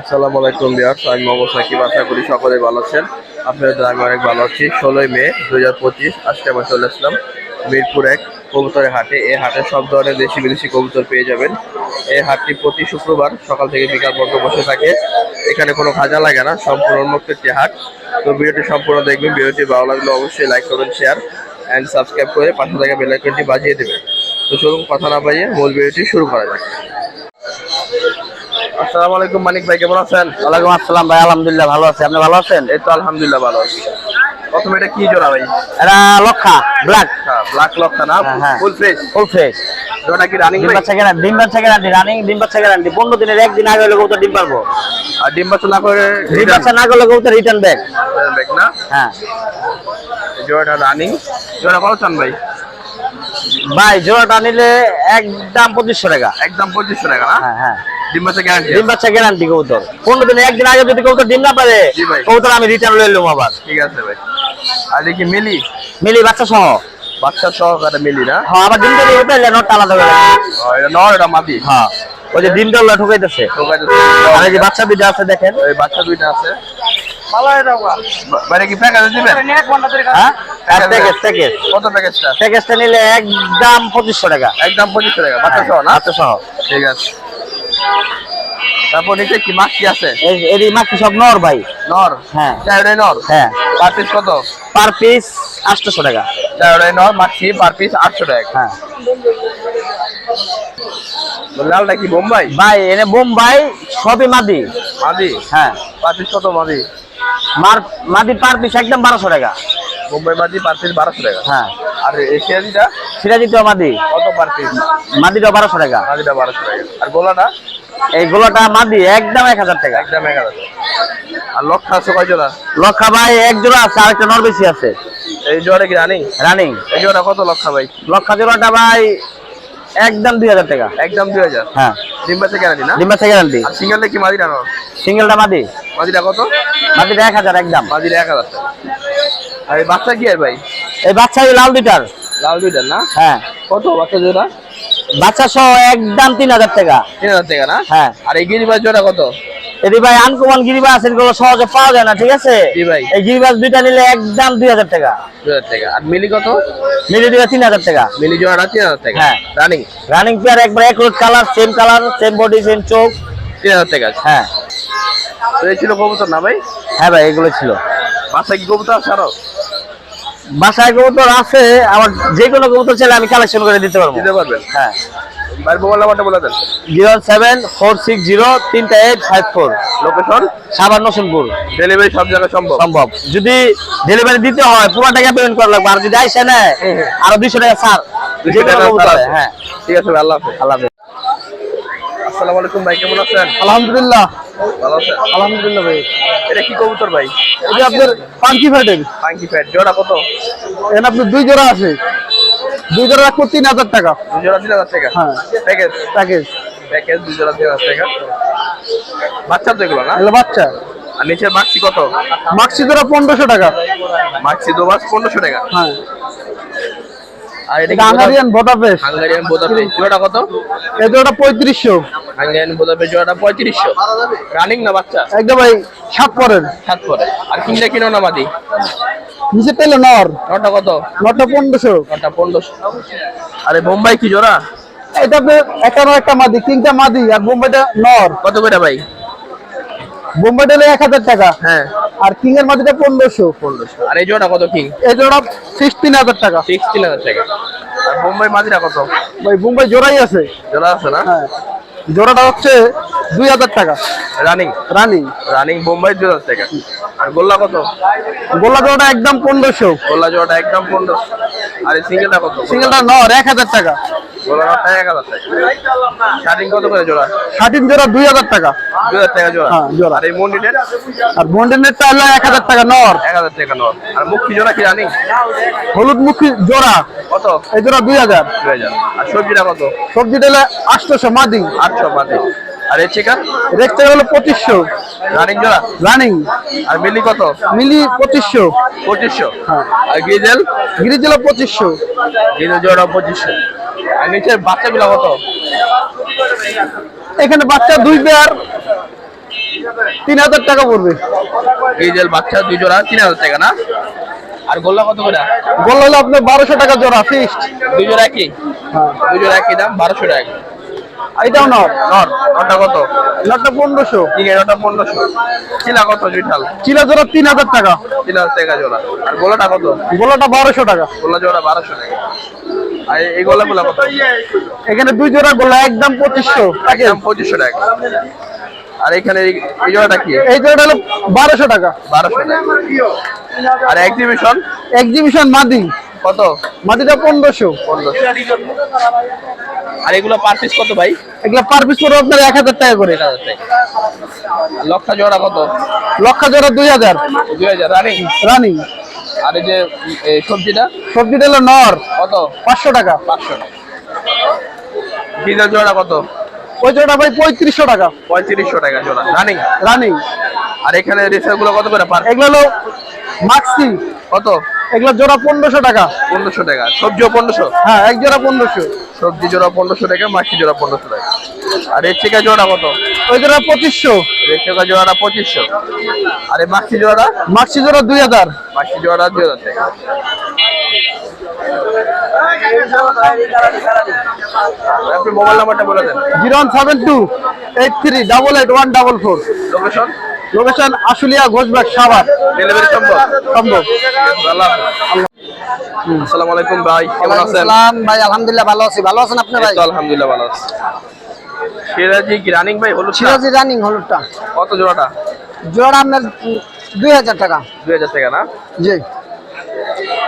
আসসালামু আলাইকুম বিয়ার্স আমি মোহাম্মদ সাকিব। আশা করি সকলে ভালো আছেন। আপনাদের আমি অনেক ভালো আছি। ষোলোই মে দু হাজার পঁচিশ, আজকে আমরা চলে আসলাম মিরপুর এক কবুতরের হাটে। এই হাটে সব ধরনের দেশি বিদেশি কবুতর পেয়ে যাবেন। এই হাটটি প্রতি শুক্রবার সকাল থেকে বিকাল পর্যন্ত বসে থাকে। এখানে কোনো খাজা লাগে না, সম্পূর্ণ উন্মুক্ত একটি হাট। তো ভিডিওটি সম্পূর্ণ দেখবেন। ভিডিওটি ভালো লাগলে অবশ্যই লাইক করবেন শেয়ার অ্যান্ড সাবস্ক্রাইব করে পাশে থাকা বেল আইকনটি বাজিয়ে দেবেন। তো চলুন কথা না পাইয়ে মূল ভিডিওটি শুরু করা যাক। আসসালামু আলাইকুম মানিক ভাই কেমন আছেন? ওয়ালাইকুম আসসালাম ভাই আলহামদুলিল্লাহ ভালো আছে। আপনি ভালো আছেন? এই তো আলহামদুলিল্লাহ ভালো আছি। প্রথমে এটা কি জোড়া ভাই? এটা লক্ষা ব্ল্যাক হ্যাঁ ব্ল্যাক লক্ষা না? হ্যাঁ, হ্যাঁ। ফুল ফ্রেশ ফুল ফ্রেশ জোড়া কি রানিং ডিম বাচ্চা গ্যারান্টি ডিম বাচ্চা গ্যারান্টি রানিং ডিম বাচ্চা গ্যারান্টি পনেরো দিনের একদিন আগে হলে কবুতর ডিম পারব। আর ডিম বাচ্চা না করে ডিম বাচ্চা না করলে কবুতর রিটার্ন ব্যাক ব্যাগ না? হ্যাঁ। জোড়াটা রানিং জোড়া কত চান ভাই? ভাই জোড়াটা নিলে একদম পঁচিশশো টাকা। একদম পঁচিশশো টাকা না? হ্যাঁ হ্যাঁ। ডিম বাচ্চা গ্যারান্টি ডিম বাচ্চা গ্যারান্টি কবুতর। পনেরো দিনের একদিন আগে যদি কবুতর ডিম না পারে কবুতর আমি রিটার্ন লয়ে নেব আবার। ঠিক আছে ভাই। আর দেখি মিলি? মিলি বাচ্চা সহ? বাচ্চা সহকারে মিলি না? হ্যাঁ আবার ডিমটা দিয়ে উঠে নটটা আলাদা করে। এটা নর এটা মাদি? হ্যাঁ। ওই যে ডিমটা ওগুলো ঠুকাইতেছে। ঢোকাইতেছে। আর যে বাচ্চা দুইটা আছে দেখেন। ওই বাচ্চা দুইটা আছে। কি প্যাকেজ দিবেন? হ্যাঁ? প্যাকেজ প্যাকেজ কত প্যাকেজটা প্যাকেজটা নিলে একদম পঁচিশশো টাকা। একদম পঁচিশশো টাকা। বাচ্চা সহ না? বাচ্চা সহ। ঠিক আছে। তারপর নিচে কি মাছি আছে? এই মাত্র সব নর ভাই? নর? হ্যাঁ। চারটাই নর? হ্যাঁ। পার পিস কত? পার পিস আটশোশো টাকা। চারটাই নর মাছি পার পিস আটশো টাকা। হ্যাঁ। লালটা কি বোম্বাই? ভাই এনে বোম্বাই সবই মাদি। মাদি? হ্যাঁ। পার পিস কত মাদি? মার মাদি পার পিস একদম বারোশো টাকা। বোম্বাই মাদি পার পিস বারোশো টাকা। হ্যাঁ। আর এশিয়াদিটা সিরাজিটাও মাদি। কত পার পিস মাদিটাও বারোশো টাকা। মাদিটা বারোশো টাকা। আর গোলাটা? এই গোলাটা মাদি একদম এক হাজার টাকা। একদম এক হাজার আর লক্ষ আছে কয় জোড়া? লক্ষা ভাই এক জোড়া আছে আরেকটা নর বেশি আছে। এই জোড়া কি রানিং? রানিং। এই জোড়া কত লক্ষা ভাই? লক্ষা জোড়াটা ভাই একদম দুই হাজার টাকা। একদম দুই হাজার? হ্যাঁ। ডিম বাচ্চা গ্যারান্টি না? ডিম্বা গ্যারান্টি আর সিঙ্গেলটা কি মাদি না সিঙ্গেলটা মাদি। মাদিটা কত? মাদিটা এক হাজার একদম। মাদিটা এক হাজার। টাকা। আর এই বাচ্চা কি আর ভাই? এই বাচ্চা লাল দুইটার। লাল দুইটার না? হ্যাঁ। কত বাচ্চা জোড়া? বাচ্চা সহ একদম তিন হাজার টাকা। তিন হাজার টাকা না? হ্যাঁ। আর এই গিরিবাজ জোড়া কত? ভাই আনকমন গিরিবাস এগুলো সহজে পাওয়া যায় না ঠিক আছে? এই গিরিবাস দুইটা নিলে একদম দুই হাজার টাকা। দুই হাজার টাকা। আর মিলি কত? মিলে দিবে তিন হাজার টাকা। মিলি জোড়াটা তিন হাজার টাকা? হ্যাঁ। রানিং রানিং পেয়ার একবার এক colour same colour same body same চোখ তিন হাজার টাকা। হ্যাঁ। তো এই ছিল কবুতর না ভাই? হ্যাঁ ভাই এগুলো ছিল। বাচ্চা কি কবুতর আছে আরও? বাসায় কবুতর আছে আমার যে কোনো কবুতর চাইলে আমি কালেকশন করে দিতে পারব। দিতে পারবেন। হ্যাঁ। ভাই মোবাইল নাম্বারটা বলে দেন। Zero seven four six zero তিনটা eight five four. Location Savar Nasunpur delivery সব জায়গায় সম্ভব? সম্ভব। যদি ডেলিভারি দিতে হয় পুরো টাকা পেমেন্ট করা লাগবে। আর যদি আইসে আরও দুইশো টাকা ছাড়। 200 টাকা হ্যাঁ। ঠিক আছে আল্লাহ হাফেজ। আল্লাহ হাফেজ। আসসালামু আলাইকুম ভাই কেমন আছেন? আলহামদুলিল্লাহ। ভালো আছেন? আলহামদুলিল্লাহ ভাই। এটা কি কবুতর ভাই? যে আপনার পাঙ্কি ফাইটেন পাঙ্কি ফ্যাট জোড়া কত? এখানে আপনার দুই জোড়া আছে। দুই জোড়া রাখব তিন হাজার টাকা। দুই জোড়া তিন হাজার টাকা? হ্যাঁ। প্যাকেজ প্যাকেজ প্যাকেজ দুই জোড়া তিন হাজার টাকা। বাচ্চা তো এগুলো না? এগুলো বাচ্চা। আর নিচের মাক্সি কত? মাক্সি জোড়া পনেরোশো টাকা। মাক্সি দু মাস পনেরোশো টাকা। হ্যাঁ। আর এটা হাঙ্গারিয়ান বোটাপেস হাঙ্গারিয়ান বোদাপে জোড়া কত? এই জোড়াটা পঁয়ত্রিশশো। হাঙ্গারিয়ান বোদাপে জোড়াটা পঁয়ত্রিশশো। রানিং না বাচ্চা? একদম ভাই সাত পরের। সাত পরে আর কিনলে কিনো না মাদি নিচে পেলে নর। নটা কত? নটা পনেরোশো। নটা পনেরোশো। আরে বোম্বাই কি জোড়া? এটা একটা নর একটা মাদি তিনটা মাদি আর বোম্বাইটা নর। কত করে ভাই? বোম্বাইটা হলো এক হাজার টাকা। হ্যাঁ। আর কিং এর মাদিটা পনেরোশো। পনেরোশো। আর এই জোড়া কত কিং এই জোড়া ফিক্স তিন হাজার টাকা। সিক্স তিন হাজার টাকা। আর বোম্বাই মাদিরা কত? ভাই বোম্বাই জোড়াই আছে। জোড়া আছে না? হ্যাঁ। জোড়াটা হচ্ছে দুই হাজার টাকা। রানিং। রানিং। রানিং বোম্বাই দুই হাজার টাকা আর গোল্লা কত? গোল্লা জোড়াটা একদম পনেরোশো। গোল্লা জোড়াটা একদম পনেরো আর এই সিঙ্গেলটা কত? সিঙ্গেলটা নর এক হাজার টাকা। গোল্লা এক হাজার টাকা। শার্টিং কত করে জোড়া? ষাটিন জোড়া দুই হাজার টাকা। দুই হাজার টাকা জোড়া? হ্যাঁ, জোড়া। আর এই মন্ডিটের আর বন্ডেনেরটা হলো এক হাজার টাকা নর। এক হাজার টাকা নর। আর মুখি জোড়া কি রানিং? হলুদ মুখী জোড়া। কত? এই জোড়া দুই হাজার। দুই হাজার। আর সবজিটা কত? সবজিটা হলো আটশোশো মাদি। আটশো মাঝে আর এই চিকেন রেটটা হলো পঁচিশশো। রানিং জোড়া? রানিং। আর মিলি কত? মিলি পঁচিশশো। পঁচিশশো। হ্যাঁ। আর গিজেল গিরিজ হলো পঁচিশশো। গিজেল জোড়া পঁচিশশো। আর নিচের বাচ্চাগুলো কত? এখানে বাচ্চা দুই পেয়ার তিন হাজার টাকা পড়বে। গ্রিজেল বাচ্চা দুই জোড়া তিন হাজার টাকা না? আর গোল্লা কত করে? বলল হলো আপনার বারোশো টাকা জোড়া ফিক্সড দুই জোড়া একই? দুই জোড়া একই দাম বারোশো টাকা। এটাও নর নর নটা কত? নটটা পনেরোশো। ঠিক আছে পনেরোশো। চিলা কত জুইঠাল চিলা জোড়া তিন হাজার টাকা। তিন হাজার টাকা জোড়া। আর গোলাটা কত? গোলাটা বারোশো টাকা। গোলা জোড়া বারোশো টাকা। আর এই কত? এখানে দুই জোড়া গোলা একদম পঁচিশশো। একদম পঁচিশশো টাকা। আর এখানে এই- এই জোড়াটা কি? এই জোড়াটা হলো বারোশো টাকা। বারোশো টাকা। আর এক্সিবিশন এক্সিবিশন মাদি। কত? মাদিটা পনেরোশো। পনেরোশো। আর এগুলো পার পিস কত ভাই? এগুলো পার পিস করে আপনার এক হাজার টাকা করে। লক্ষা জোড়া কত? লক্ষা জোড়া দুই হাজার। দুই হাজার রানিং রানি আর এই যে সবজিটা? সবজিটা হলো নর। কত? পাঁচশো টাকা। পাঁচশো টাকা। ডিজেল জোড়া কত? ওই জোড়া ভাই পঁয়ত্রিশশো টাকা। পঁয়ত্রিশশো টাকা জোড়া। রানিং রানি আর এখানে রিসারগুলো কত করে পার এগুলো হলো মাক্সি কত? এগুলো জোড়া পনেরোশো টাকা। পনেরোশো টাকা। সবজিও পনেরোশো? হ্যাঁ এক জোড়া পনেরোশো। সবজি জোড়া পনেরোশো টাকা মাছি জোড়া পনেরোশো টাকা। আর এর থেকে জোড়া কত? ওই জোড়া পঁচিশশো। এর থেকে জোড়াটা পঁচিশশো। আর এই মাছি জোড়াটা? মাক্সি জোড়া দুই হাজার। মাছি জোড়া দুই হাজার টাকা। আপনি মোবাইল নাম্বারটা বলে দেন। Zero one seven two eight three double eight one double four. Location location Ashulia Ghoshbag Savar. Delivery সম্ভব? সম্ভব। আল্লাহ। আসসালামু আলাইকুম ভাই কেমন আছেন? ভাই আলহামদুলিল্লাহ ভালো আছি। ভালো আছেন আপনি ভাই? আলহামদুলিল্লাহ ভালো আছি। সিরাজি রানিং ভাই হলুদ সিরাজি রানিং হলুদটা। কত জোড়াটা? জোড়া আপনার দুই হাজার টাকা। দুই হাজার টাকা না? জি।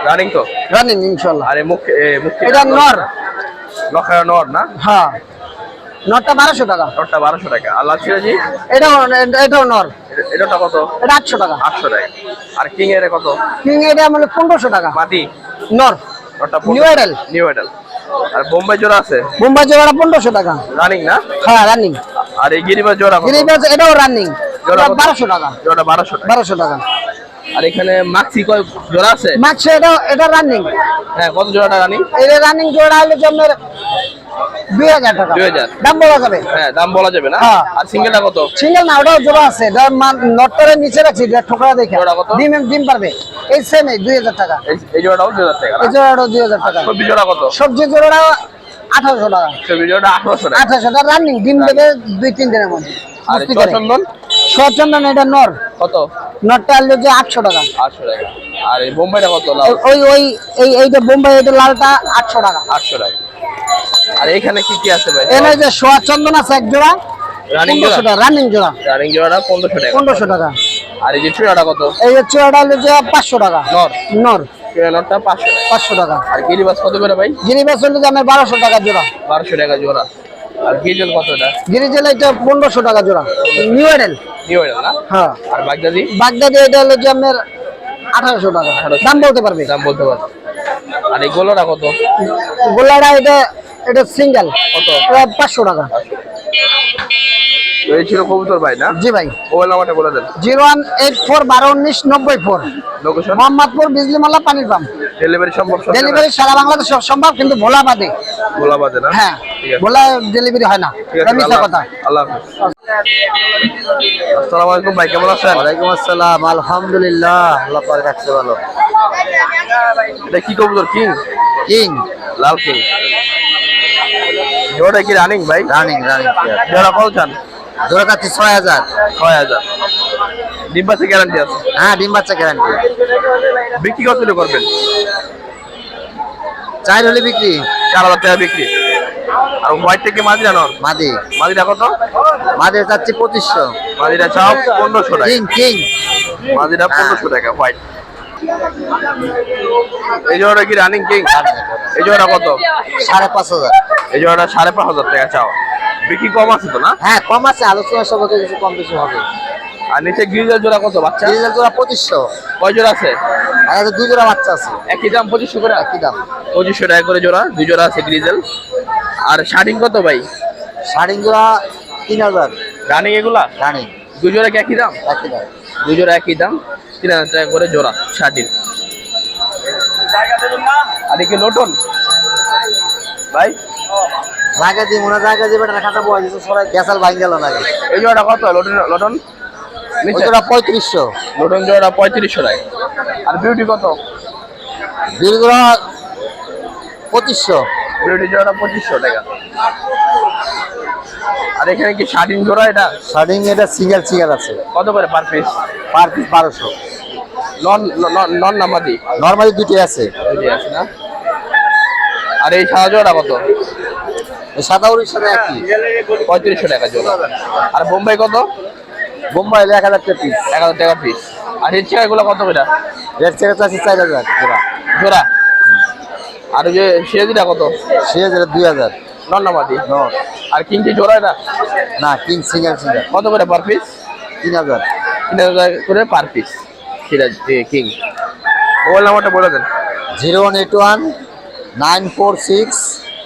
রানিং তো? রানিং ইনশাআল্লাহ আরে মুখ মুখ এটা নর। লক্ষায় নর না? হ্যাঁ। নরটা বারোশো টাকা। নরটা বারোশো টাকা। আর লাল সিরাজি এটাও নর। এটা- এটাটা কত? এটা আটশো টাকা। আটশো টাকা। আর কিং এর কত? কিং এটা মানে পনেরোশো টাকা। মাটি নর। নরটা নিউ আইডেল নিউ আইডেল আর বোম্বাই জোড়া আছে? মুম্বাই জোড়া পনেরোশো টাকা। রানিং না? হ্যাঁ রানিং আর এই গিরিবাজ জোড়া গিরিবাজ এটাও রানিং জোড়া? বারোশো টাকা। জোড়াটা বারোশো টাকা। বারোশো টাকা। আর এখানে মাক্সি কয় জোড়া আছে? মাছ এটা এটা রানিং হ্যাঁ কত জোড়াটা রানিং এটা রানিং জোড়া হলো জন্মের দুই হাজার টাকা। 2000 দাম বলা যাবে? হ্যাঁ দাম বলা যাবে না? হ্যাঁ। আর সিঙ্গেলটা কত? সিঙ্গেল না ওটাও জোড়া আছে। নটটারে নিচে রাখছি ঠোকরা দেখে। জোড়া? ডিম ডিম পারবে। এই সেম এই দুই হাজার টাকা। এই- এই জোড়াটাও দুই হাজার টাকা এই জোড়াটাও দুই হাজার টাকা। সবজি জোড়া কত? সবজি জোড়াটা আঠারোশো টাকা। সবজি জোড়াটা আঠারোশো টাকা। আঠারোশো টাকা রানিং ডিম দেবে দুই তিন দিনের মধ্যে। আর। চন্দন? সচন্দন এটা নর। কত? নটটা আনলো যে আটশো টাকা। আটশো টাকা। আর এই বোম্বাইটা কত ওই- ওই এই এইটা বোম্বাই এটা লালটা আটশো টাকা। আটশো টাকা। আর এখানে কি কি আছে ভাই? এনে যে সোয়া চন্দন আছে এক জোড়া রানিং জোড়া? রানিং জোড়া। রানিং জোড়াটা পনেরোশো টাকা। পনেরোশো টাকা। আর এই যে চুড়াটা কত? এই যে চুয়াটা হলো যে পাঁচশো টাকা। নর। নর। চুড়া পাঁচশো পাঁচশো টাকা। আর গিরিবাস কত করে ভাই? গিরিবাস হলো যে আমার বারোশো টাকা জোড়া। বারোশো টাকা জোড়া। আর গিজেল কত এটা গিরিজেল এটা পনেরোশো টাকা জোড়া। নিউ এডেল নিউ এটা না? হ্যাঁ। আর বাগদাদি? বাগদাদি এটা হলো যে আপনার আঠারোশো টাকা। দাম বলতে পারবে? দাম বলতে পারব। আর এই গোলাটা কত? গোল্লাটা এটা এটা সিঙ্গেল কত? পাঁচশো টাকা। এই ছিল কবুতর ভাই না? জি ভাই। মোবাইল নাম্বারটা বলে দেন। জিরো ওয়ান এইট ফোর বারো উনিশ নব্বই ফোর। লোকেশন মোহাম্মদপুর বিজলিমালা পানির পাম্প। ডেলিভারি সম্ভব ডেলিভারি সারা বাংলাদেশ সব সম্ভব কিন্তু ভোলা বাদে। গোলা বাজে না? হ্যাঁ ভোলা ডেলিভারি হয় না। মিথ্যা কথা। আল্লাহ আসসালামু আলাইকুম ভাই কেমন আছেন? ওয়ালাইকুম আসসালাম আলহামদুলিল্লাহ আল্লাহ পাক রাখছে ভালো। এটা কি কবুতর কিং? কিং। লাল কিং। জোড়া কি রানিং ভাই? রানিং রানিং জোড়া কত চান? জোড়া কাছে ছয় হাজার। ছয় হাজার। ডিব্বা থেকে গ্যারান্টি আছে? হ্যাঁ ডিম বাচ্চা গ্যারান্টি বিক্রি কত হলে করবেন? চার হলে বিক্রি। চার হাজার টাকা বিক্রি। আর হোয়াইট থেকে মাদিরা নন মাদি। মাদিরা কত? মাদের চাচ্ছি পঁচিশশো। মাদিরা চাও পনেরোশো টাকা। King king. মাদিরা পনেরোশো টাকা হোয়াইট এই জোড়াটা কি রানিং কিং এই জোড়াটা কত? সাড়ে পাঁচ হাজার। এই জোড়াটা সাড়ে পাঁচ হাজার টাকা চাও। বিক্রি কম আছে তো না? হ্যাঁ কম আছে। আলোচনা সব কিছু কম বেশি হবে। আর নিচে গ্রিজের জোড়া কত বাচ্চা? ডিজেল জোড়া পঁচিশশো। কয় জোড়া আছে? আর দুই জোড়া বাচ্চা আছে। একই দাম পঁচিশশো করে? কি দাম। পঁচিশশো টাকা করে জোড়া দুই জোড়া আছে গ্রিজেল আর শার্টিং কত ভাই? শাড়ি জোড়া তিন হাজার। রানিং এগুলা? রানি। দুই জোড়া কি একই দাম? একই দাম। দুই জোড়া একই দাম তিন হাজার টাকা করে জোড়া শার্টিং আর কি নটন ভাই? জায়গা দিয়ে মনে জায়গা দিয়ে বেটা খাতা বয় দিছে সবাই গ্যাসাল ভাঙ গেল নাকি? এই জোড়াটা কত? লটন লটন ওটা পঁয়ত্রিশশো। লোটন জোড়া পঁয়ত্রিশশো টাকা। আর বিউটি কত? বিলগুলো পঁচিশশো। বিউটি জোড়া পঁচিশশো টাকা। আর এখানে কি শার্টিং জোড়া এটা? শার্টিং এটা সিঙ্গেল সিঙ্গেল আছে। কত করে পার পিস পার পিস বারোশো। নন নন নাম্বাদি নর্মালি দুটি আছে। বুঝে আছে না? আর এই সাদা জোড়া কত? সাদা সাথে একই। পঁয়ত্রিশশো টাকা জোড়া। আর বোম্বাই কত? বোম্বাই এক হাজার টাকা পিস এক হাজার টাকা পিস আর এই চেয়ারগুলো কত করে? রেড চেকার আছে চার হাজার জোড়া। জোড়া? আর ওই যে সিরাজিটা কত? সে হাজার দুই হাজার। নন নাম্বাদি নট আর কিংটি জোড়া এটা? না কিং সিঙ্গেল সিঙ্গেল কত করে পার পিস তিন হাজার। তিন হাজার করে per piece Siraj king. Mobile নাম্বারটা বলে দেন। Zero one eight one nine four six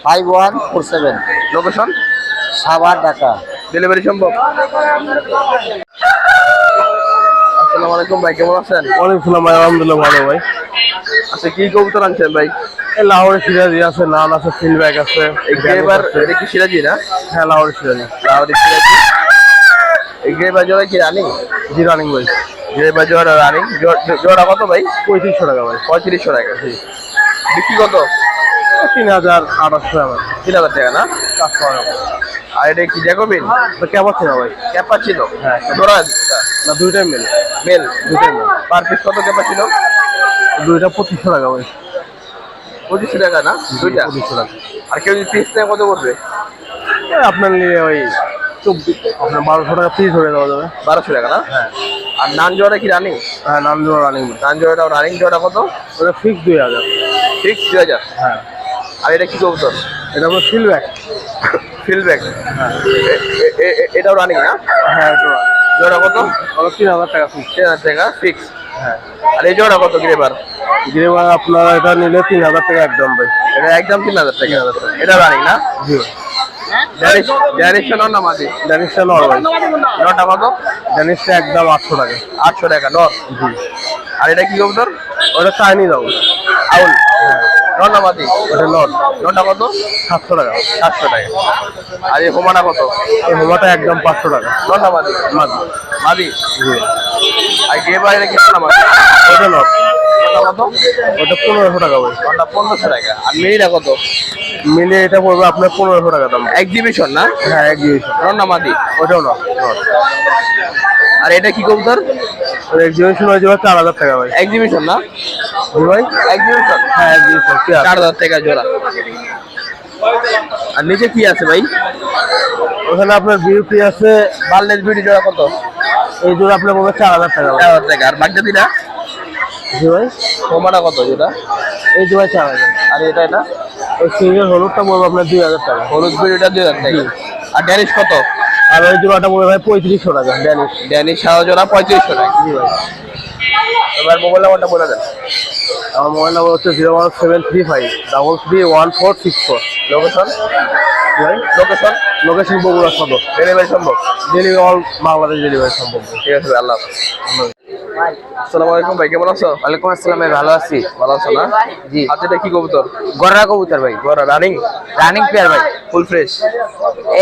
five one four seven. Location? Savar Dhaka. Delivery সম্ভব? আসসালামু আলাইকুম ভাই কেমন আছেন? ওয়ালাইকুম সালাম ভাই আলহামদুলিল্লাহ ভালো ভাই। আচ্ছা কি কবুতর আনছেন ভাই? এই লাহোরে সিরাজি আছে নান আছে ফিলব্যাক আছে এই গ্রেবার এটা কি সিরাজি না? হ্যাঁ লাহোরে সিরাজি। লাহোরি সিরাজি। এই গ্রেবার জোড়া কি রানিং? জি রানিং ভাই। গ্রেবার জোড়া রানিং। জোড়া কত ভাই? পঁয়ত্রিশশো টাকা ভাই। পঁয়ত্রিশশো টাকা। বিক্রি কত? তিন হাজার আঠাশশো টাকা। তিন হাজার টাকা না? চারশো টাকা। আর এটা কি জ্যাকোবিন কেমন ছিল ভাই। ক্যাপা ছিল? হ্যাঁ। জোড়া না দুইটাই মিল মেল দুইটাই মিল পার পিস কত ক্যাপা ছিল? দুইটা পঁচিশশো টাকা ভাই। পঁচিশশো টাকা না? দুইটা? পঁচিশশো টাকা। আর কেউ যদি পিস নেয় কত করবে আপনার নিয়ে ওই চব্বিশ আপনার বারোশো টাকা পিস হয়ে দেওয়া যাবে। বারোশো টাকা না? হ্যাঁ। আর নান জোড়া কি রানিং হ্যাঁ নাম দেওয়া রানিং নান জোড়াটা রানিং জোড়া কত? ওটা ফিক্স দুই হাজার। ফিক্স দুই হাজার? হ্যাঁ। আর এটা কি কবুতর? এটা আপনার ফিলব্যাক ফিল্ডব্যাক এটাও রানিং না? হ্যাঁ জোড়া। কত? তিন হাজার টাকা ফিক্স তিন হাজার টাকা ফিক্স হ্যাঁ। আর এই জোড়া কত গ্রেবার গ্রেভার আপনার এটা নিলে তিন হাজার টাকা একদম ভাই। এটা একদম তিন হাজার টাকা। এটা রানিং না? জি। ডাইরেকশন না মাঝে নটা কত? একদম আটশো টাকা। আটশো টাকা জি। আর এটা কি কবুতর? ওটা চাইনি দাও আউল নর না ওটা নট নটা কত? সাতশো টাকা। সাতশো টাকা। আর এই হোমানা কত? এই হোমাটা একদম পাঁচশো টাকা। না মাঝি মাদি জি। আর গ্রেবার এটা কিছু না মাঝে ওটা নট কত? ওটা পনেরোশো টাকা পনেরোশো টাকা। আর মিনিটা কত? মিলে এটা পড়বে আপনার পনেরোশো টাকা দাম। এক্সিবিশন না? হ্যাঁ এক্সিবিশন নর না মাদি ওটাও নট আর এটা কি কবুতর? এক্সিবিশন হয়ে যাবে চার হাজার টাকা ভাই। এক্সিবিশন না? ভাই। এক্সিবিশন হ্যাঁ এক্সিবিশন চার হাজার টাকা জোড়া। আর নিচে কি আছে ভাই? ওখানে আপনার বিউটি আছে বার্লেস বিউটি জোড়া কত? এই জন্য আপনার পড়বে চার হাজার টাকা চার হাজার টাকা। আর বাগদাদিটা জি ভাই। হোমানা কত যেটা এই জন্য চার হাজার। আর এটা এটা ওই সিঙ্গেল হলুদটা পড়বে আপনার দুই হাজার টাকা। হলুদ বিউটিটা দুই হাজার টাকা। আর ড্যানিশ কত? আর ওই জোড়াটা পড়বে ভাই পঁয়ত্রিশশো টাকা। ড্যানিশ ড্যানিশ সাদা জোড়া পঁয়ত্রিশশো টাকা। জি ভাই। এবার মোবাইল নাম্বারটা বলে দেন। আমার মোবাইল নাম্বার হচ্ছে zero one seven three five double three one four six four. Location? ভাই। Location? Location Bogura Sadar. Delivery সম্ভব? ডেলিভারি অল বাংলাদেশ ডেলিভারি সম্ভব। ঠিক আছে আল্লাহ হাফেজ। আসসালামু আলাইকুম ভাই কেমন আছো? ওয়ালাইকুম আসসালাম ভাই ভালো আছি। ভালো আছো না? জি। এটা কি কবুতর? গররা কবুতর ভাই। রানিং রানিং ভাই। ফুল ফ্রেশ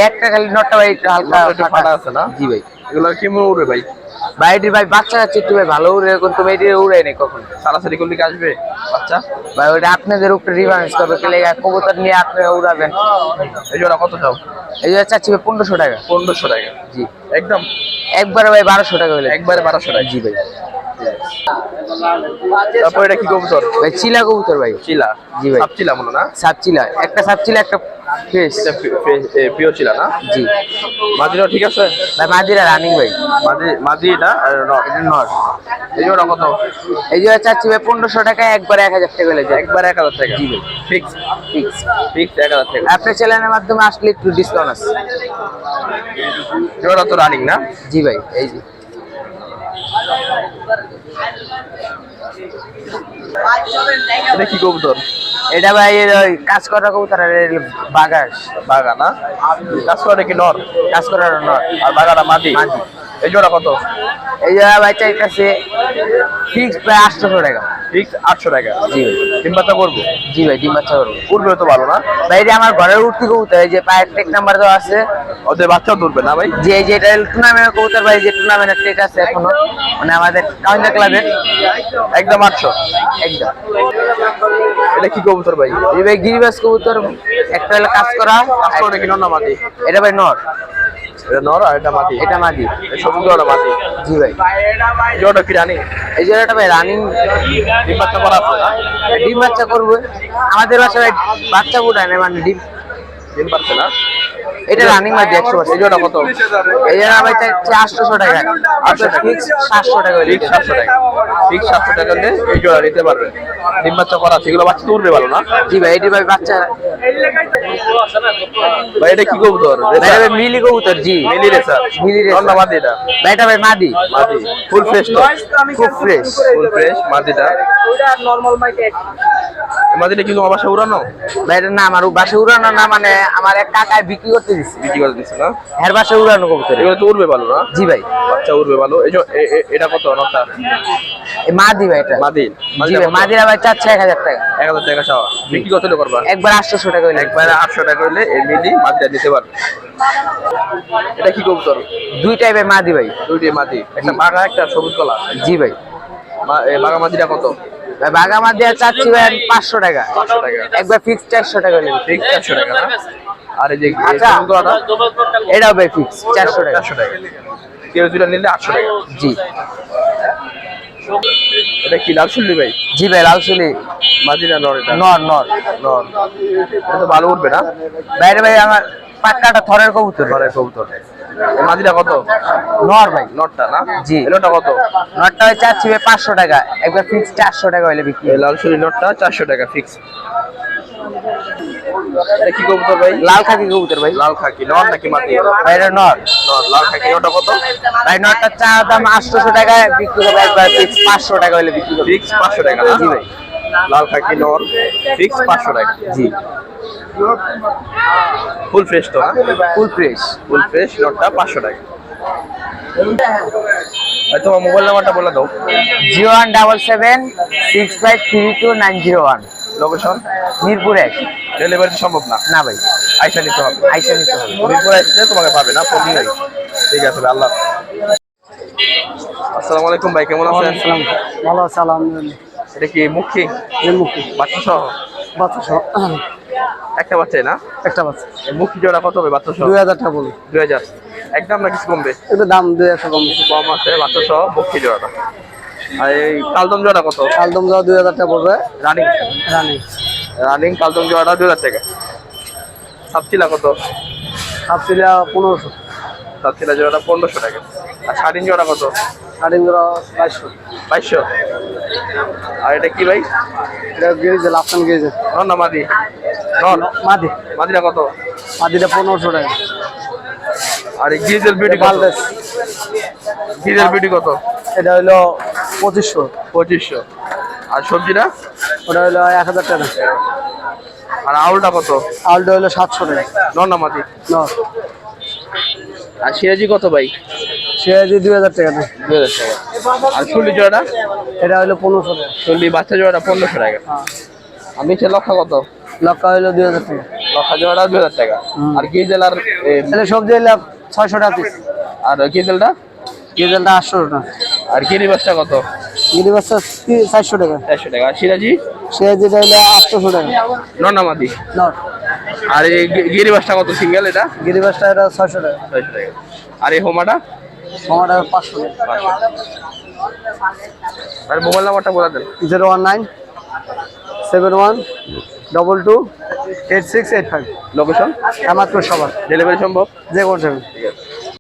একটা খালি নটটা ভাই একটু হালকা ফাটা। আছে না? জি ভাই। এগুলো ভাই? বাচ্চা কাচ্চা একটু ভাই ভালো উড়ে কিন্তু ভাই এটা উড়ে নেই কখন। সারাসারি করলে কি আসবে? বাচ্চা? ভাই ওটা আপনাদের উপরে রিভার্স করবে কেলে কবুতর নিয়ে আপনি উড়াবেন। এই জোড়া কত চাও এই চাচ্ছি পনেরোশো টাকা। পনেরোশো টাকা। জি। একদম? একবারে ভাই বারোশো টাকা হলে। একবারে বারোশো টাকা। জি ভাই। তারপর এটা কি কবুতর? ভাই চিলা কবুতর ভাই। চিলা। জি ভাই। সাপ চিলা মনে না? সাপ চিলা। একটা সাপ চিলা একটা পি- প্রিয় চিলা না? জি। মাদিরাও ঠিক আছে? ভাই মাদিরা রানিং ভাই। মাদি মাদি এটা আর নর। এটা নট এই জোড়া কত? এই যে চাচ্ছি ভাই পনেরোশো টাকা একবারে এক হাজার টাকা যায়। একবার এক হাজার টাকা। জি ফিক্স ফিক্স ফিক্স এক হাজার টাকা। আপনার চ্যানেলের মাধ্যমে আসলে একটু ডিসকাউন্ট আছে। জোড়া তো রানিং না? জি ভাই এই যে। এটা কি কবুতর? এটা ভাই ওই কাজ করা কবুতর বাগাস। বাগা না? কাজ করে কি নর? কাজ করার নর। আর বাগাটা মাটি। এই জোড়া কত? এই জোড়া ভাই চাইতেছে ফিক্স প্রায় আটশোশো টাকা। ফিক্স আটশো টাকা। জি ভাই। ডিম বাচ্চা করব? জি ভাই ডিম বাচ্চা করব। উঠবে তো ভালো না? ভাই এটা আমার ঘরের উঠতি কবুতর এই যে পায়ের টেক নাম্বার দেওয়া আছে। ওদের বাচ্চাও তুলবে না ভাই? যে এই যে এটা টুর্নামেন্টের কবুতর ভাই যে টুর্নামেন্টের টেক আছে এখনও। মানে আমাদের কাউন্টার ক্লাবের একদম আটশো। একদম। এটা কি কবুতর ভাই? এই ভাই গিরিবাস কবুতর একটা হলো কাজ করা আটশো টাকা কিনো না মাটি? এটা ভাই নর। এটা নর আর এটা মাটি এটা এই সবুজ জোড়া মাটি জি ভাই। জোড়া কি রানিং? এই এটা ভাই রানিং। ডিম বাচ্চা করা আছে ডিম বাচ্চা করবে। আমাদের বাসায় বাচ্চা ফুটায় না মানে ডিম। ডিম পারছে না? এটা রানিং মাদি একশো এই জোড়া কত? এই জন্য ভাই চাইছি আটশোশো টাকা। আটশো ফিক্স সাতশো টাকা ঠিক সাতশো টাকা। ঠিক সাতশো টাকা দিয়ে এই জোড়া নিতে পারবে। ডিম বাচ্চা করা আছে এগুলো বাচ্চা তুলবে ভালো না? জি ভাই এটি ভাই বাচ্চা। ভাই এটা কি কবুতর? ভাই ভাই মিলি কবুতর জি। মিলি রেসার। মিলি রেসার। মাদি এটা ভাই এটা ভাই মাদি। মাদি। ফুল ফ্রেশ তো? খুব ফ্রেশ ফুল ফ্রেশ মাদিটা। এই মাদিটা কি তোমার বাসা উড়ানো? ভাই এটা না আমার বাসে উড়ানো না মানে আমার এক কাকায় বিক্রি করতে দিচ্ছে বিক্রি করে দিচ্ছে না? এর বাসে উড়ানো কবুতর। এগুলো তো উড়বে ভালো না? জি ভাই। বাচ্চা উড়বে ভালো। এই এটা কত নটা এই মাদি ভাই এটা। মাদি। ভাই মাদিরা ভাই চাচ্ছে এক হাজার টাকা। এক হাজার টাকা চাওয়া। বিক্রি কত করবা? একবার আটশোশো টাকা হইলে। একবারে আটশো টাকা হলে এই মিলি মাদিটা নিতে পারবে। এটা কি কবুতর? দুই টাইপের মাদি ভাই। দুইটি মাদি। একটা বাঘা একটা সবুজ কলা। জি ভাই। বাঘা মাদিটা কত? ভাই বাগা মাদি আর চাচ্ছি ভাই পাঁচশো টাকা। একবার ফিক্স চারশো টাকা হইলে ঠিক চারশো টাকা আর এই যে। এটাও ভাই ফিক্স চারশো টাকা। চারশো টাকা। কেউ দুটা নিলে আটশো টাকা। জি। এটা কি লাল শুনলি ভাই? জি ভাই লালসুলি মাদিনা নর এটা। নর নর। নর। এটা ভালো উঠবে না? বাইরে ভাই আমার পাক্কাটা থরের কবুতর। ঘরের কবুতর। মাদিটা কত? নর ভাই। নটটা না? জি। এলোটা কত? ভাই চাচ্ছি ভাই পাঁচশো টাকা। একবার ফিক্স চারশো টাকা হইলে বিক্রি লাল শুলি নটটা চারশো টাকা ফিক্স এটা কি কবুতর ভাই? লাল খাকি কবুতর ভাই। লাল খাকি। নর নাকি মাটি? ভাই এটা নর। নর। লাল খাকি নটটা কত? ভাই নটটা চা দাম আটশোশো টাকায় বিক্রি করবে একবার ফিক্স পাঁচশো টাকা হইলে বিক্রি করবে ফিক্স পাঁচশো টাকা জি ভাই। লাল খাকি নর। ফিক্স পাঁচশো টাকা। জি। ফুল ফ্রেশ তো ফুল ফ্রেশ ফুল ফ্রেশ নটটা পাঁচশো টাকা। তোমার মোবাইল নাম্বারটা বলে দাও। Zero one double seven six five three two nine zero one. Location Mirpur এক। ডেলিভারি সম্ভব না? না ভাই। আইসা নিতে হবে। আইসা নিতে হবে। মিরপুর আসলে তোমাকে পাবে না ফোন নাই। ঠিক আছে আল্লাহ আসসালামু আলাইকুম ভাই কেমন আছেন? ভালো আছে আলহামদুলিল্লাহ। এটা কি মুখী? মুখী। বাচ্চা সহ? বাচ্চা সহ। একটা বাচ্চাই না? একটা বাচ্চা। মুখী জোড়া কত হবে বাচ্চা সহ? দুই হাজার টাকা বলি দুই হাজার। একদম না কিছু কমবে একটু দাম দুই একশো কম। কিছু কম আছে বাচ্চা সহ মুখী জোড়াটা? আর এই কালদম জোড়া কত? কালদম যাওয়া দুই হাজার টাকা পড়বে। রানিং? রানি। রানিং কালদম জোড়াটা দুই হাজার টাকা। সাতচিলা কত? সাতশিলিয়া পনেরোশো। সাতচিলা জোড়াটা পনেরোশো টাকা। আর শাড়িন জোড়া কত? কাটিং জোড়া বাইশশো। বাইশশো। আর এটা কি ভাই? এটা গিয়েছে লাফটান গিয়েছে না মাদি। মাদিটা কত? মাদিটা পনেরোশো টাকা। আর এই বিউটি কত? বিউটি এটা পঁচিশশো। পঁচিশশো। আর সবজিটা ওটা এক হাজার টাকা। আর আউলটা কত? সাতশো টাকা। মাদি। আর সিরাজি কত ভাই? সিরাজি দুই হাজার টাকা দুই হাজার টাকা। আর চল্লিশ জোড়াটা? এটা হইল পনেরোশো টাকা। চল্লিশ বাচ্চা জোড়াটা পনেরোশো টাকা। হ্যাঁ। আর নিচে লক্ষ কত? লক্কা হইল দুই হাজার টাকা। লক্ষ জোড়াটা দুই হাজার টাকা। আর গিজেল আর সবজি হইল ছয়শো টাকা পিস। আর গিজেলটা ডিজেলটা আটশো টাকা আর গিরি বাসটা কত? গিরি বাচ্চা চারশো টাকা। চারশো টাকা। আর সিরাজি? সে যেটা হইল আটশোশো টাকা। নর। নট আর এই গি- গিরি বাসটা কত? সিঙ্গেল এটা? গিরি বাসটা এটা ছয়শো টাকা। ছয়শো টাকা। আর এই হোমাটা? আমার পাঁচশো টাকা। আর মোবাইল নাম্বারটা বলে দেন। Zero one nine seven one double two eight six eight five location আমাত্র Savar delivery সম্ভব? যে কোনো